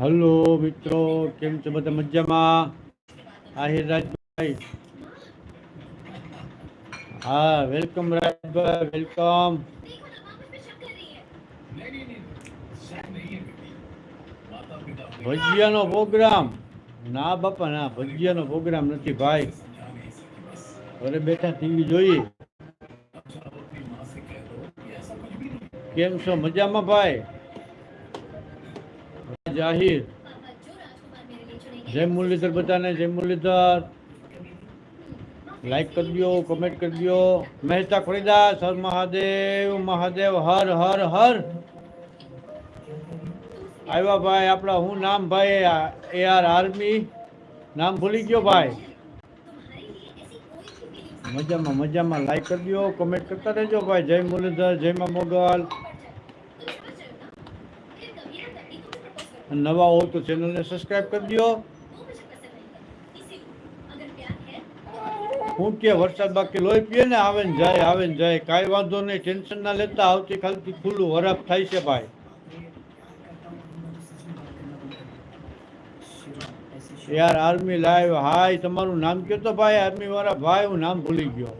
Hello મિત્રો, કેમ છો બધા મજામાં? આહિર રાજભાઈ. હા, વેલકમ રાજભાઈ, વેલકમ. ભજીયાનો પ્રોગ્રામ. ના બાપા, ના, ભજીયાનો પ્રોગ્રામ નથી ભાઈ. ઘરે બેઠા ટીવી જોઈએ. કેમ છો? મજામાં ભાઈ? જાહિર पापा जो राजकुमार मेरे लिए चुनेंगे જય મુરલીધર બધાને જય મુરલીધર લાઈક કરી દો કમેન્ટ કરી દો મહેતા ખોડીદાસ હર મહાદેવ મહાદેવ હર હર હર આવ્યા ભાઈ આપણા હું નામ ભાઈ એ આર આર્મી નામ ભૂલી ગયો ભાઈ तुम्हारे लिए ऐसी कोई भी फीलिंग्स મજામાં મજામાં લાઈક કરી દો કમેન્ટ કરતા રહેજો ભાઈ જય મુરલીધર જય મા મોગલ નવા હો તો ચેનલને સબસ્ક્રાઇબ કરી દો હું કે વરસાદ બાકી લોહી પીએ ને આવે ને જાય, આવે ને જાય. કાંઈ વાંધો નહીં, ટેન્શન ના લેતા આવતીકાલથી ખુલ્લું વરાપ થાય છે ભાઈ. યાર આર્મી લાઈવ હાય, તમારું નામ કયો તો ભાઈ? આર્મી વાળા ભાઈ, હું નામ ભૂલી ગયો.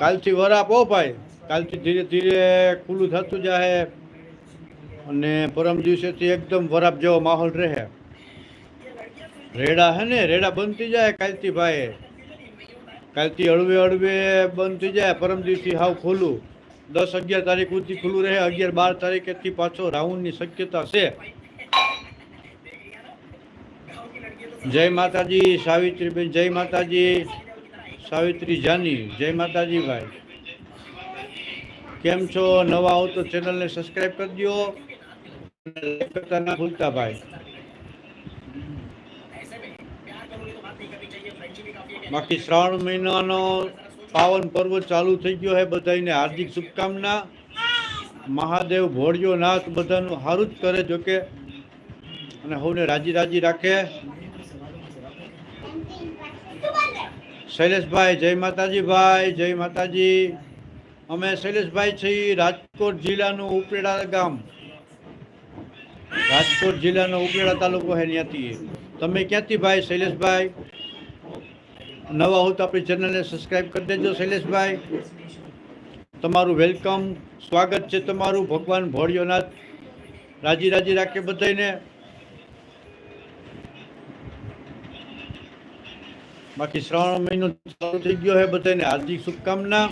કાલથી વરાપ હો ભાઈ. કાલથી ધીરે ધીરે ખુલ્લું થતું જાય અને પરમ દિવસેથી એકદમ વરાપ જેવો માહોલ રહે. રેડા હે ને, રેડા બંધ થઈ જાય કાલથી ભાઈ. કાલથી હળવે હળવે બંધ થઈ જાય પરમ દિવસથી હાવ ખુલ્લું. દસ અગિયાર તારીખ સુધી ખુલ્લું રહે, અગિયાર બાર તારીખેથી પાછો રાઉન્ડની શક્યતા છે. જય માતાજી, સાવિત્રીબેન, જય માતાજી. સાવિત્રી જાની, જય માતાજી ભાઈ કેમ છો? નવા હો તો ચેનલને સબસ્ક્રાઈબ કરી દો ભૂલતા ભાઈ. બાકી શ્રાવણ મહિનાનો પાવન પર્વ ચાલુ થઈ ગયો હે બધાને હાર્દિક શુભકામના. મહાદેવ ભોળિયો નાથ બધાનું સારું જ કરે જોકે. અને સૌને રાજી રાજી રાખે. શૈલેષભાઈ, જય માતાજી ભાઈ જય માતાજી. અમે શૈલેષભાઈ છીએ રાજકોટ જિલ્લાનું ઉપરેડા ગામ. રાજકોટ જિલ્લાનો ઉપરેડા તાલુકો છે ત્યાંથી. તમે ક્યાંથી ભાઈ શૈલેષભાઈ? નવા હો તો આપણી ચેનલને સબસ્ક્રાઈબ કરી દેજો શૈલેષભાઈ. તમારું વેલકમ સ્વાગત છે તમારું ભગવાન ભોળિયોનાથ. રાજી રાજી રાખે બધાને બાકી શ્રાવણ મહિનો ચાલુ થઈ ગયો છે બધાને હાર્દિક શુભકામના.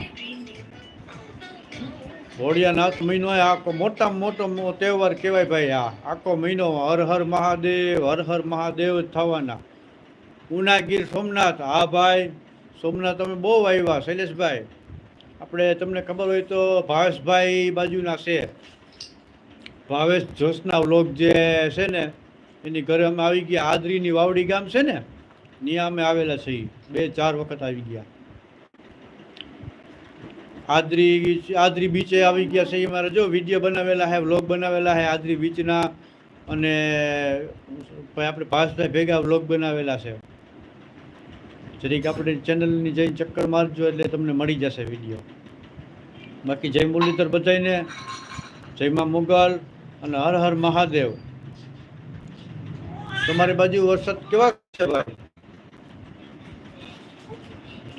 હોળિયાનાથ મહિનો આખો મોટામાં મોટો તહેવાર કહેવાય ભાઈ આ. આખો મહિનો હર હર મહાદેવ, હર હર મહાદેવ થવાના થવાના. ઉનાગીર સોમનાથ, હા ભાઈ, સોમનાથ તમે બહુ આવ્યા, શૈલેષભાઈ. આપણે તમને ખબર હોય તો ભાવેશભાઈ બાજુના છે. ભાવેશ જોશના વ્લોગ જે છે ને, એની ઘરે અમે આવી ગયા, આદરીની વાવડી ગામ છે ને ત્યાં અમે આવેલા છીએ બે, ચાર વખત આવી ગયા. આદરી આદરી બીચે આવી ગયા છે. મારે જો વીડિયો બનાવેલા છે વ્લોગ બનાવેલા છે આદરી બીચના. અને આપણે ભાસભાઈ ભેગા વ્લોગ બનાવેલા છે. જરીક આપણે ચેનલની જઈને ચક્કર મારજો એટલે તમને મળી જશે વીડિયો બાકી જય મુરલીધર બધાને જયમાં મુગલ અને હર હર મહાદેવ. તમારી બાજુ વરસાદ કેવા છે? ભાઈ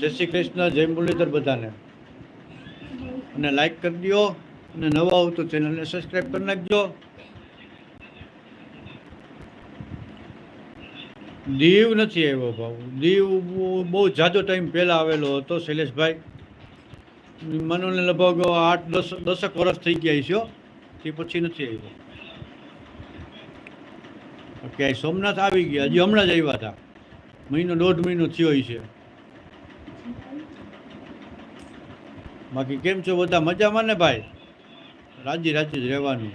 જય શ્રી કૃષ્ણ, જય મુરલીધર બધાને. અને લાઈક કરી દો, અને નવા હો તો ચેનલને સબસ્ક્રાઈબ કરી નાખજો. દીવ નથી આવ્યો ભાવ. દીવ બહુ જાજો ટાઈમ પહેલાં આવેલો હતો શૈલેષભાઈ. મને લગભગ આઠ, દસ, દસક વર્ષ થઈ ગયા છે તે પછી નથી આવ્યો. ક્યાંય સોમનાથ આવી ગયા, હજી હમણાં જ આવ્યા હતા. મહિનો દોઢ મહિનો થયો છે બાકી કેમ છો બધા મજામાં ને ભાઈ? રાજી રાજી જ રહેવાનું.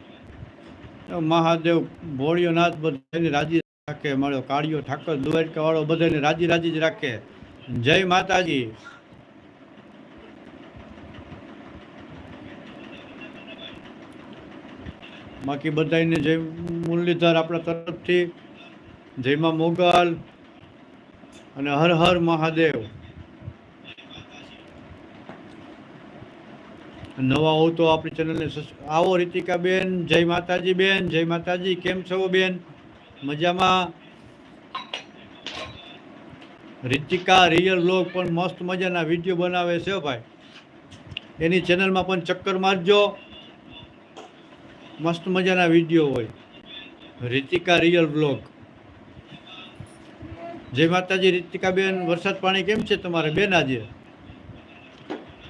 મહાદેવ, ભોળિયોનાથ બધાને રાજી રાખે, મળ્યો કાળિયો, ઠાકર દ્વારકા વાળો બધાને રાજી રાજી જ રાખે. જય માતાજી. બાકી બધાને જય મુરલીધર આપણા તરફથી. જયમાં મોગલ. અને હર હર મહાદેવ. નવા હો તો આપણી ચેનલને આવો આવો રીતિકાબેન, જય માતાજી બેન જય માતાજી, કેમ છો બેન? મજામાં? રીતિકા રિયલ લોગ પણ મસ્ત મજાના વીડિયો બનાવે છે ભાઈ. એની ચેનલમાં પણ ચક્કર મારજો. મસ્ત મજાના વીડિયો હોય. રીતિકા રિયલ બ્લોગ જય માતાજી, રીતિકાબેન, વરસાદ પાણી કેમ છે તમારે? બેન આજે?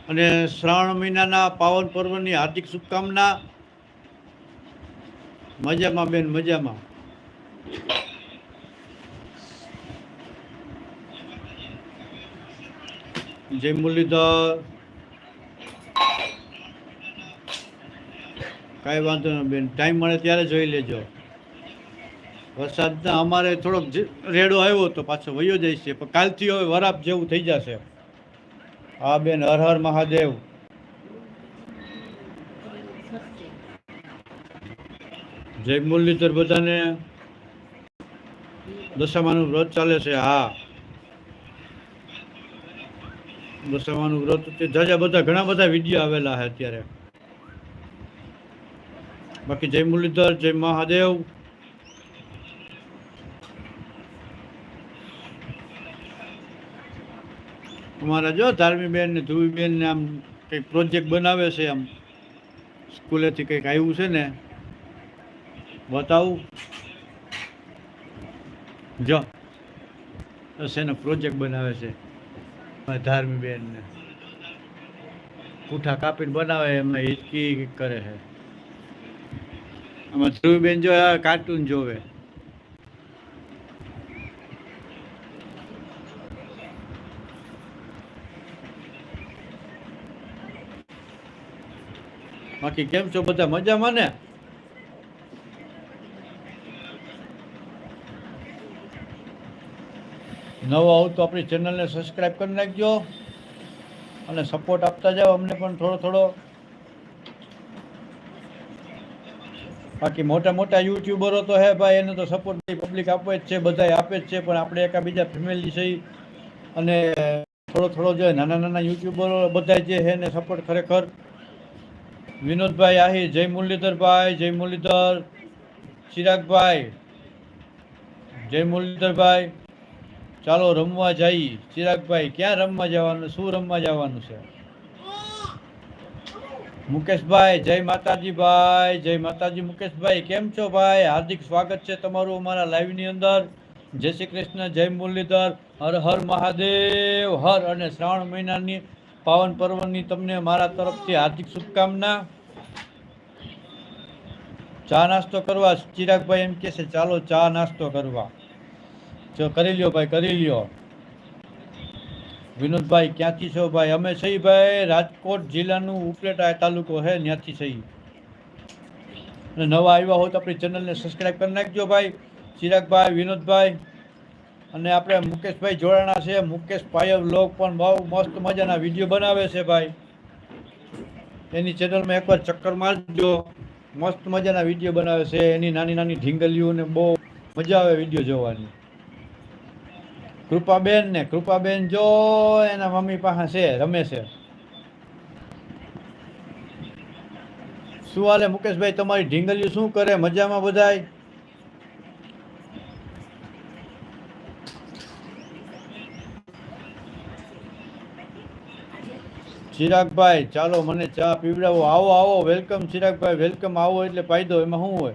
અને શ્રાવણ મહિનાના પાવન પર્વની હાર્દિક શુભકામના. મજામાં બેન, મજામાં. જય મુરલીધર. કાંઈ વાંધો નહીં બેન, ટાઈમ મળે ત્યારે જોઈ લેજો. વરસાદના અમારે થોડોક રેડો આવ્યો તો પાછો વયો જાય છે, પણ કાલથી હવે વરાપ જેવું થઈ જશે. હા બેન હર હર મહાદેવ. જય મુરલીધર બધાને. દશામાનું વ્રત ચાલે છે, હા. દશામાનું વ્રત તે જાજા બધા, ઘણા બધા વીડિયો આવેલા છે અત્યારે. બાકી જય મુરલીધર, જય મહાદેવ. અમારા જો ધાર્મીબેન ને ધ્રુવીબેન ને આમ કંઈક પ્રોજેક્ટ બનાવે છે આમ. સ્કૂલેથી કંઈક આવ્યું છે ને. બતાવું. જો. શેનો પ્રોજેક્ટ બનાવે છે. ધાર્મી બેન ને. પૂઠા કાપીને બનાવે, એમાં હિચકી કરે છે. આમાં ધ્રુવીબેન જો કાર્ટૂન જોવે. બાકી કેમ છો બધા મજામાં ને? નવો આવું તો આપણી ચેનલને સબસ્ક્રાઈબ કરી નાખજો અને સપોર્ટ આપતા જાઓ, અમને પણ થોડો થોડો. બાકી મોટા મોટા યુટ્યુબરો તો હે ભાઈ, એને તો સપોર્ટ પબ્લિક આપે જ છે, બધાય આપે જ છે, પણ આપણે એકાબીજા ફેમિલી છે અને થોડો થોડો જે નાના નાના યુટ્યુબરો બધા જે છે એને સપોર્ટ ખરેખર વિનોદભાઈ આહિર, જય મુરલીધરભાઈ, જય મુરલીધર, ચિરાગભાઈ, જય મુરલીધરભાઈ. ચાલો રમવા જઈએ. ચિરાગભાઈ, ક્યાં રમવા જવાનું, શું રમવા જવાનું છે? મુકેશભાઈ, જય માતાજી ભાઈ જય માતાજી મુકેશભાઈ, કેમ છો ભાઈ? હાર્દિક સ્વાગત છે તમારું અમારા લાઈવની અંદર. જય શ્રી કૃષ્ણ, જય મુરલીધર, હર હર મહાદેવ, હર અને શ્રાવણ મહિનાની પાવન પર્વની તમને મારા તરફથી હાર્દિક શુભકામના. ચા નાસ્તો કરવા? ચિરાગભાઈ એમ કહે છે, ચાલો ચા નાસ્તો કરવા. જો કરી લ્યો ભાઈ, કરી લ્યો. વિનોદભાઈ, ક્યાંથી છો ભાઈ? અમે સહી ભાઈ, રાજકોટ જિલ્લાનું ઉપલેટા તાલુકો છે ત્યાંથી સહી. અને નવા આવ્યા હો તો આપણી ચેનલને સબસ્ક્રાઈબ કરી નાખજો ભાઈ. ચિરાગભાઈ, વિનોદભાઈ અને આપણે મુકેશભાઈ જોડાણા છે. મુકેશ પાયલ લોક પણ બહુ મસ્ત મજાના વીડિયો બનાવે છે ભાઈ. એની ચેનલમાં એકવાર ચક્કર મારજો. મસ્ત મજાના વીડિયો બનાવે છે, એની નાની નાની ઢીંગલીઓને બહુ મજા આવે વીડિયો જોવાની. કૃપાબેન ને, કૃપાબેન જો એના મમ્મી પાસે છે, રમે છે. શું હાલે મુકેશભાઈ, તમારી ઢીંગલીઓ શું કરે? મજામાં બધાય? ચિરાગભાઈ, ચાલો મને ચા પીવડાવો. આવો આવો, વેલકમ ચિરાગભાઈ, વેલકમ. આવો એટલે ફાયદો. એમાં શું હોય?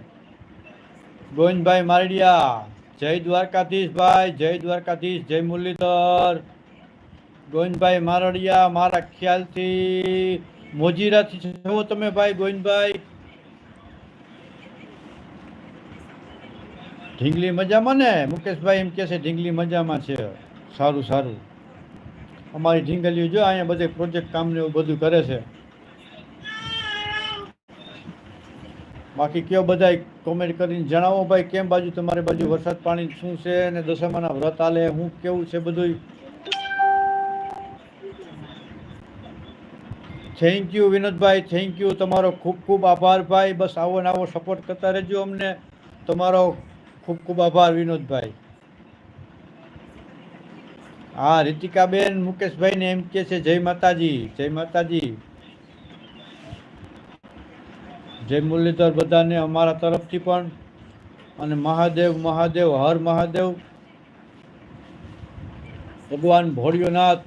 ગોવિંદભાઈ મારડિયા. જય દ્વારકાધીશ ભાઈ, જય દ્વારકાધીશ, જય મુરલીધર. ગોવિંદભાઈ મારડિયા, મારા ખ્યાલથી મોજીરાથી છો તમે ભાઈ ગોવિંદભાઈ? ઢીંગલી મજામાં ને? મુકેશભાઈ એમ કહે છે, ઢીંગલી મજામાં છે. સારું સારું. અમારી ઢીંગલીઓ જો અહીંયા બધે પ્રોજેક્ટ કામ ને એવું બધું કરે છે. બાકી કયો બધા કોમેન્ટ કરીને જણાવો ભાઈ, કેમ બાજુ તમારી બાજુ વરસાદ પાણી શું છે અને દશામાના વ્રત આલે હું કેવું છે બધું thank you Vinodbhai thank you તમારો ખૂબ ખૂબ આભાર ભાઈ. બસ આવો ને આવો સપોર્ટ કરતા રહેજો અમને. તમારો ખૂબ ખૂબ આભાર વિનોદભાઈ. હા, રીતિકાબેન, મુકેશભાઈને એમ કે છે, જય માતાજી જય માતાજી. જય મુરલીધર બધાને અમારા તરફથી પણ. અને મહાદેવ મહાદેવ, હર મહાદેવ. ભગવાન ભોળિયોનાથ,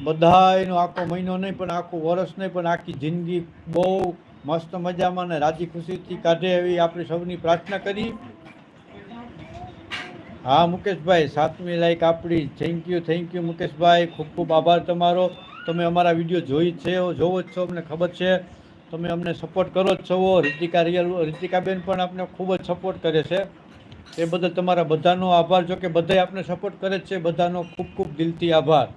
બધાયનો આખો મહિનો નહીં, પણ આખું વર્ષ નહીં, પણ આખી જિંદગી બહુ મસ્ત મજામાં અને રાજી ખુશીથી કાઢે એવી આપણી સૌની પ્રાર્થના કરી. હા, મુકેશભાઈ, સાતમી લાઈક આપણી. Thank you thank you Mukeshbhai. ખૂબ ખૂબ આભાર તમારો. તમે અમારા વીડિયો જોઈ છે, જોવો જ છો, અમને ખબર છે. તમે અમને સપોર્ટ કરો જ છો. રીતિકા રિયલ રીતિકાબેન પણ આપણે ખૂબ જ સપોર્ટ કરે છે. એ બદલ તમારા બધાનો આભાર. જો કે બધાય આપણે સપોર્ટ કરે જ છે. બધાનો ખૂબ ખૂબ દિલથી આભાર.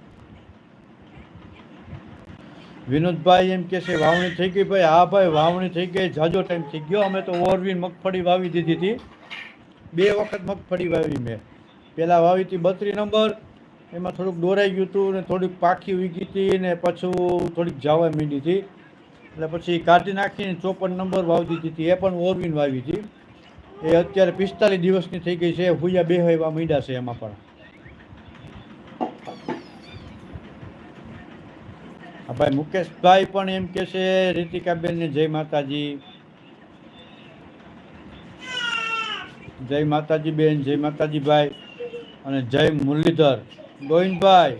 વિનોદભાઈ એમ કે છે, વાવણી થઈ ગઈ ભાઈ. હા ભાઈ, વાવણી થઈ ગઈ. જાજો ટાઈમ થઈ ગયો. અમે તો ઓરવીન, મગફળી વાવી દીધી હતી. બે વખત મગફળી વાવી મેં. પહેલાં વાવી હતી બત્રી નંબર, એમાં થોડુંક દોરાઈ ગયું હતું ને થોડીક પાખી ઉગી હતી ને પાછું થોડીક જાવા માંડી હતી. એટલે પછી કાઢી નાખીને ચોપન નંબર વાવી દીધી હતી. એ પણ ઓરવીન વાવી હતી. એ અત્યારે પિસ્તાલીસ દિવસની થઈ ગઈ છે. હુયા બે એવા મીંડા છે એમાં પણ. ભાઈ મુકેશભાઈ પણ એમ કે છે, રીતિકાબેનને જય માતાજી. જય માતાજી બેન, જય માતાજી ભાઈ અને જય મુરલીધર. ગોવિંદભાઈ.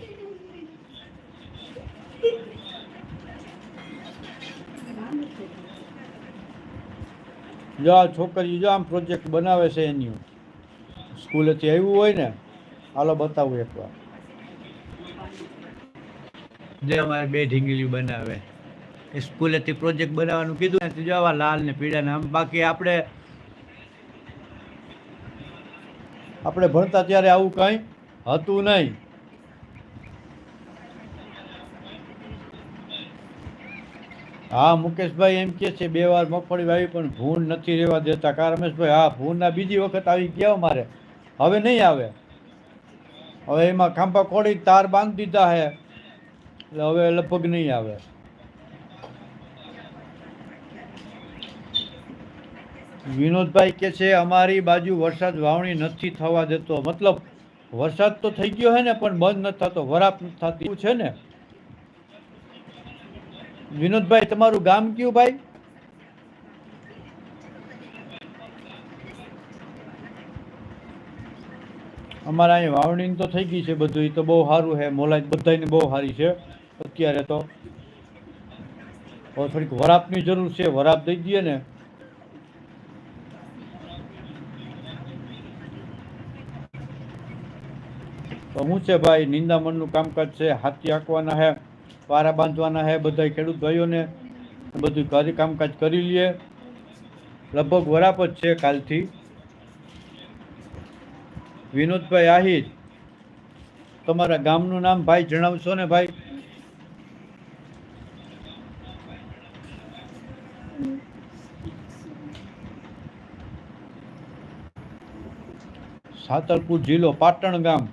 જો આ છોકરી જો આમ પ્રોજેક્ટ બનાવે છે એની. સ્કૂલેથી આવ્યું હોય ને, હાલો બતાવું એકવાર. જે અમારે બે ઢીંગલી બનાવે. એ સ્કૂલેથી પ્રોજેક્ટ બનાવવાનું કીધું ને જો આવા લાલ ને પીળા ને આમ. બાકી આપણે આપણે ભણતા ત્યારે આવું કંઈ હતું નહીં. હા, મુકેશભાઈ એમ કે છે, બે વાર મગફળી વાવી, પણ ભૂન નથી રહેવા દેતા. કા રમેશભાઈ, હા, ભૂનના બીજી વખત આવી ગયા મારે હવે નહીં આવે. હવે એમાં ખાંભા ખોડી તાર બાંધી દીધા હે. એટલે હવે લગભગ નહીં આવે. વિનોદભાઈ કે છે, અમારી બાજુ વરસાદ વાવણી નથી થવા દેતો. મતલબ, વરસાદ તો થઈ ગયો હે ને, પણ બંધ નથી થતો, વરાપ નથી થતી. એવું છે ને? વિનોદભાઈ, તમારું ગામ કયું ભાઈ? અમારા અહીં વાવણી તો થઈ ગઈ છે બધું, એ તો બહુ સારું છે, મોલાઈ બધાને બહુ સારી છે, અત્યારે તો. થોડીક વરાપની જરૂર છે, વરાપ દઈ દઈએ ને. તો હું છે ભાઈ નિંદામણનું કામકાજ છે, હાથી આંકવાના છે પારા બાંધવાના છે બધા ખેડૂત ભાઈઓને બધું કરી કામકાજ કરી લઈએ લગભગ વરાપ જ છે કાલથી. વિનોદભાઈ આહિર, તમારા ગામનું નામ ભાઈ જણાવશો ને ભાઈ? સાતરપુર જિલ્લો, પાટણ ગામ.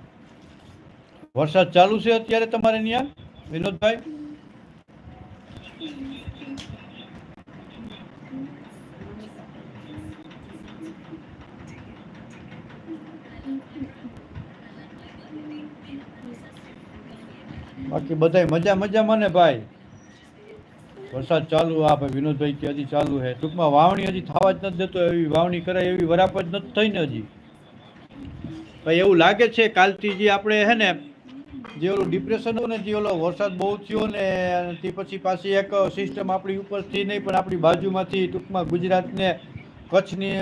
વરસાદ ચાલુ છે અત્યારે તમારે ત્યાં વિનોદભાઈ? બાકી બધાય મજા મજામાં ને ભાઈ. વરસાદ ચાલુ આ ભાઈ વિનોદભાઈ કે હજી ચાલુ છે. ટૂંકમાં વાવણી હજી થવા જ નથી દેતો, એવી વાવણી કરાય, એવી વરાપ જ નથી થઈ ને હજી. ભાઈ એવું લાગે છે કાલથી જે આપણે હે ને જે ઓલું ડિપ્રેશન હતું ને જે ઓલો વરસાદ બહુ થયો ને તે પછી પાછી એક સિસ્ટમ આપણી ઉપરથી નહીં, પણ આપણી બાજુમાંથી ટૂંકમાં ગુજરાતને કચ્છની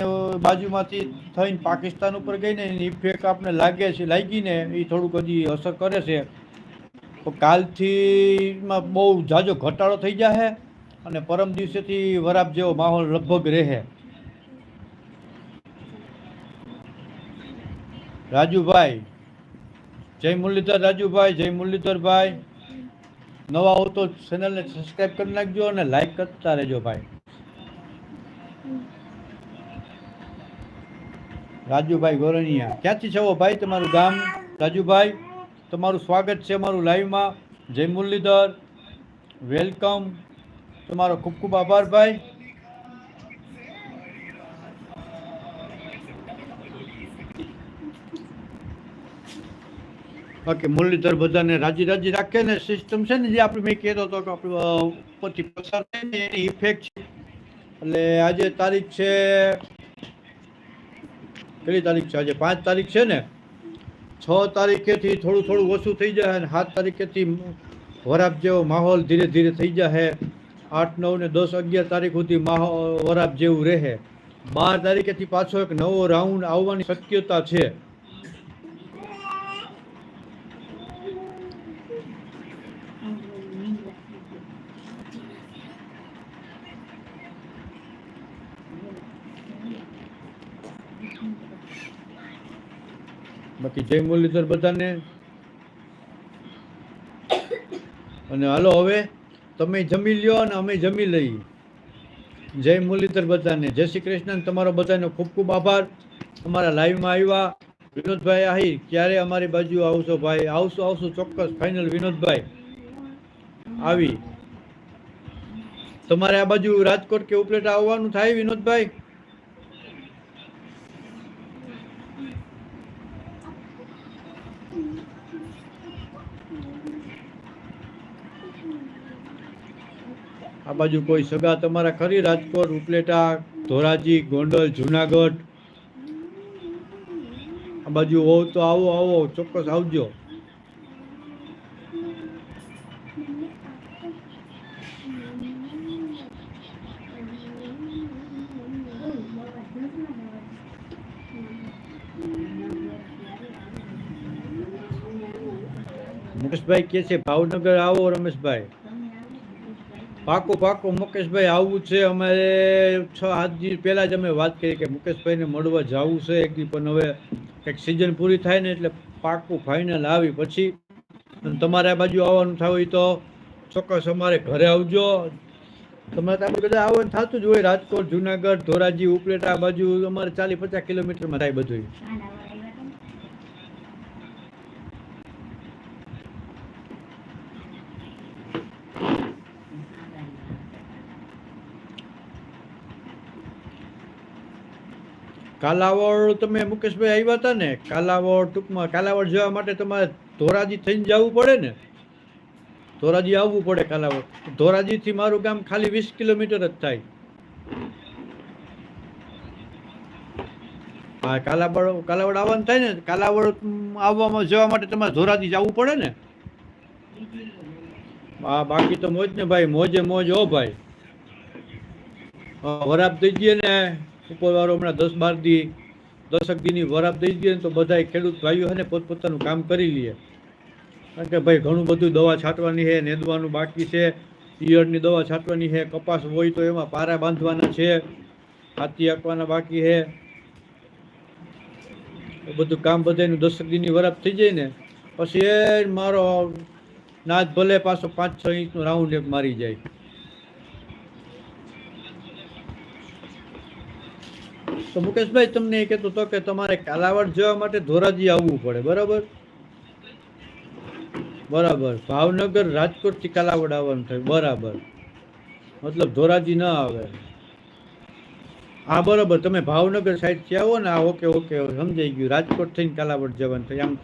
બાજુમાંથી થઈને પાકિસ્તાન ઉપર ગઈ ને, એની ઇફેક્ટ આપણે લાગે છે, લાગી ને એ થોડુંક હજી અસર કરે છે. તો કાલથી માં બહુ જાજો ઘટાડો થઈ જશે અને પરમ દિવસેથી વરાપ જેવો માહોલ લગભગ રહે. રાજુભાઈ જય મુરલીધર રાજુભાઈ, જય મુરલીધરભાઈ. નવા હો તો ચેનલને સબસ્ક્રાઈબ કરી નાખજો અને લાઈક કરતા રહેજો ભાઈ. રાજુભાઈ ગોરણિયા, ક્યાંથી છો ભાઈ તમારું ગામ? રાજુભાઈ, તમારું સ્વાગત છે અમારું લાઈવમાં જય મુરલીધર. વેલકમ તમારો ખૂબ ખૂબ આભાર ભાઈ. બાકી મુરલીધર બધાને રાજી રાજી રાખે ને સિસ્ટમ છે ને જે આપણે મેં કહેતો હતો કે આપણે ઉપરથી પસાર થાય ને એની ઇફેક્ટ છે. એટલે આજે તારીખ છે, કેટલી તારીખ છે? આજે પાંચ તારીખ છે ને? છ તારીખેથી થોડું થોડું ઓછું થઈ જાય અને સાત તારીખેથી વરાપ જેવો માહોલ ધીરે ધીરે થઈ જાય. આઠ, નવ ને દસ, અગિયાર તારીખ સુધી માહોલ, વરાપ જેવું રહે. બાર તારીખેથી પાછો એક નવો રાઉન્ડ આવવાની શક્યતા છે બાકી જય મુરલીધર બધાને. અને હાલો હવે તમે જમી લ્યો અને અમે જમી લઈએ. જય મુરલીધર બધાને. જય શ્રી કૃષ્ણ તમારો બધાનો ખૂબ ખૂબ આભાર. અમારા લાઈવમાં આવ્યા વિનોદભાઈ આહી ક્યારે અમારી બાજુ આવશો ભાઈ? આવશો આવશો ચોક્કસ. ફાઇનલ વિનોદભાઈ. આવી. તમારે આ બાજુ રાજકોટ કે ઉપલેટા આવવાનું થાય વિનોદભાઈ? આ બાજુ કોઈ સગા તમારા ખરી? રાજકોટ, ઉપલેટા, ધોરાજી, ગોંડલ, જુનાગઢ. આ બાજુ હોવ તો આવો આવો, ચોક્કસ આવજો. મુકેશભાઈ કે છે, ભાવનગર આવો, રમેશભાઈ. પાકું પાકું. મુકેશભાઈ આવવું છે અમારે છ, સાત દિવસ પહેલાં જ અમે વાત કરી કે મુકેશભાઈને મળવા જવું છે એક પણ હવે કંઈક સિઝન પૂરી થાય ને એટલે પાકું ફાઇનલ આવી. પછી તમારે આ બાજુ આવવાનું થાય હોય તો ચોક્કસ અમારે ઘરે આવજો. તમારે તો બધા આવવાનું થતું જ હોય. રાજકોટ, જુનાગઢ, ધોરાજી, ઉપલેટ, આ બાજુ અમારે ચાલીસ પચાસ કિલોમીટરમાં થાય બધું કાલાવડ તમે મુકેશભાઈ આવ્યા હતા ને, કાલાવડ ટૂંકમાં, કાલાવડ જવા માટે તમારે ધોરાજી થઈને જવું પડે ને? ધોરાજી આવવું પડે કાલાવડ. ધોરાજીથી મારું ગામ ખાલી વીસ કિલોમીટર જ થાય. હા કાલાવડ કાલાવડ આવવાનું થાય ને, કાલાવડ આવવામાં જવા માટે તમારે ધોરાજી જવું પડે ને? હા બાકી તો મોજ ને ભાઈ, મોજે મોજ હો ભાઈ. વરાપ થઈ જઈએ ને. ઉપરવાળો હમણાં દસ બાર દી દસક દીની વરાપ દઈ દઈએ ને તો બધાય ખેડૂત ભાઈઓ છે ને પોતપોતાનું કામ કરી લે. કારણ કે ભાઈ ઘણું બધું દવા છાંટવાની છે નેદવાનું બાકી છે. ઈયળની દવા છાંટવાની છે કપાસ હોય તો એમાં પારા બાંધવાના છે. હાથી હાંકવાના બાકી છે બધું કામ બધાનું દસક દીની વરાપ થઈ જાય ને, પછી એ મારો નાદ ભલે પાછો પાંચ છ ઇંચનો રાઉન્ડ એક મારી જાય. તો મુકેશભાઈ, તમને એ કહેતો હતો કે તમારે કાલાવડ જવા માટે ધોરાજી આવવું પડે, બરાબર? બરાબર. ભાવનગર, રાજકોટથી કાલાવડ આવવાનું થાય, બરાબર. મતલબ ધોરાજી ના આવે. હા, બરાબર. તમે ભાવનગર સાઈડથી આવો ને, આ ઓકે ઓકે, સમજાઈ ગયું. રાજકોટ થઈને કાલાવડ જવાનું થાય. આમ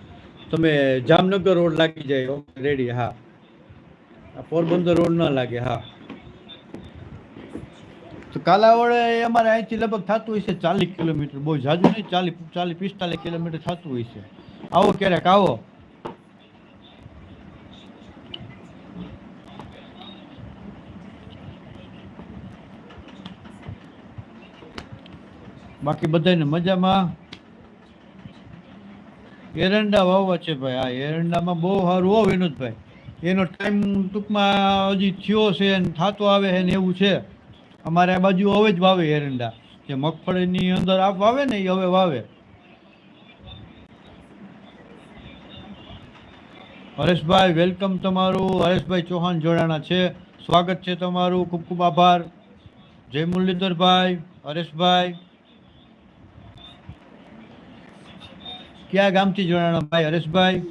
તમે જામનગર રોડ લાગી જાય રેડી, હા. આ પોરબંદર રોડ ન લાગે, હા. તો કાલાવડે અમારે અહીંથી લગભગ થતું હોય છે ચાલીસ કિલોમીટર. બહુ જાજુ નહીં, ચાલીસ ચાલીસ, પિસ્તાલીસ કિલોમીટર થતું હોય છે. આવો ક્યારેક, આવો. બાકી બધાને મજામાં? એરંડા વાવવા છે ભાઈ, આ એરંડામાં બહુ સારું. હો વિનોદભાઈ, એનો ટાઈમ ટૂંકમાં હજી થયો છે ને થતો આવે છે ને એવું છે. અમારે આ બાજુ હવે જ વાવે એરંડા. જે મગફળીની અંદર આપ વાવે ને એ હવે વાવે. હરેશભાઈ, વેલકમ તમારું. હરેશભાઈ ચૌહાણ જોડાણા છે. સ્વાગત છે તમારું. ખૂબ ખૂબ આભાર. જય મુરલીધરભાઈ. હરેશભાઈ. ક્યાં ગામથી જોડાણા ભાઈ? હરેશભાઈ.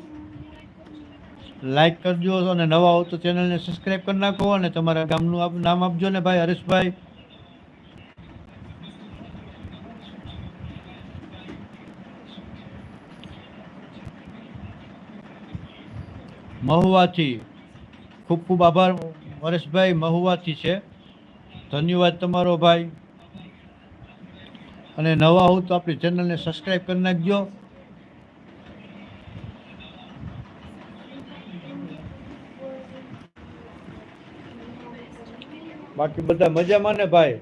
લાઈક કરજો અને નવા હો તો ચેનલને સબસ્ક્રાઈબ કરી નાખો અને તમારા ગામનું નામ આપજો ને ભાઈ. હરેશભાઈ. મહુવાથી ખૂબ ખૂબ આભાર પરેશભાઈ મહુવાથી છે. ધન્યવાદ તમારો ભાઈ. અને નવા હો તો આપણી ચેનલને સબસ્ક્રાઈબ કરી નાખજો. બાકી બધા મજામાં ને ભાઈ?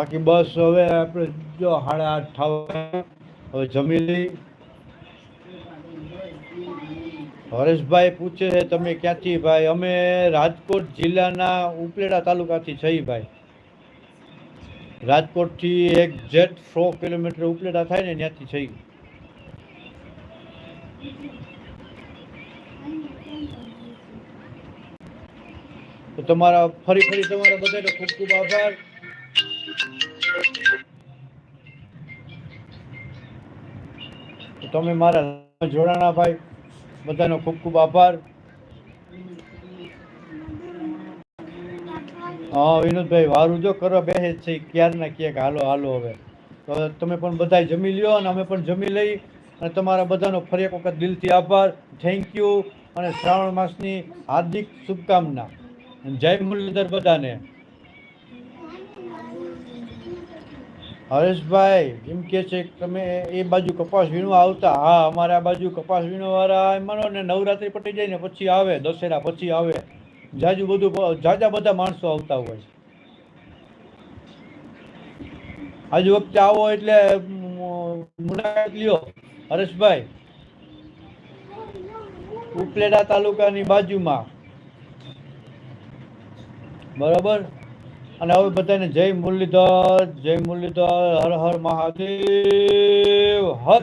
બાકી બસ હવે આપણે જો સાડા આઠ થાવ હવે જમી લઈ. હરેશભાઈ પૂછે છે, તમે ક્યાંથી ભાઈ? અમે રાજકોટ જિલ્લાના ઉપલેટા તાલુકાથી છીએ ભાઈ. રાજકોટથી એક જેટ સો કિલોમીટર ઉપલેટા થાય ને ત્યાંથી છીએ. તો તમારા ફરી ફરી તમારા બધાનો ખૂબ ખૂબ આભાર. તમે મારા જોડાણા ભાઈ, બધાનો ખૂબ ખૂબ આભાર. હા, વિનોદભાઈ વારું જો કરવા બેસે છે ક્યારના ક્યાંક, હાલો હાલો હવે. તો તમે પણ બધા જમી લ્યો અને અમે પણ જમી લઈ. અને તમારા બધાનો ફરી એક વખત દિલથી આભાર. થેન્ક યુ અને શ્રાવણ માસની હાર્દિક શુભકામના. જય મુરલીધર બધાને. હરેશભાઈ, એમ કે છે તમે એ બાજુ કપાસ વીણવા આવતા? હા, અમારે આ બાજુ કપાસ વીણવાવાળા એમ માનો ને નવરાત્રી પટી જાય ને પછી આવે, દશેરા પછી આવે. જાજુ બધું જાજા બધા માણસો આવતા હોય આજુ વખતે આવો એટલે મુલાકાત લ્યો. હરેશભાઈ ઉપલેટા તાલુકાની બાજુમાં. બરાબર? અને હવે બધાને જય મુરલીધર જય મુરલીધર હર હર મહાદેવ હર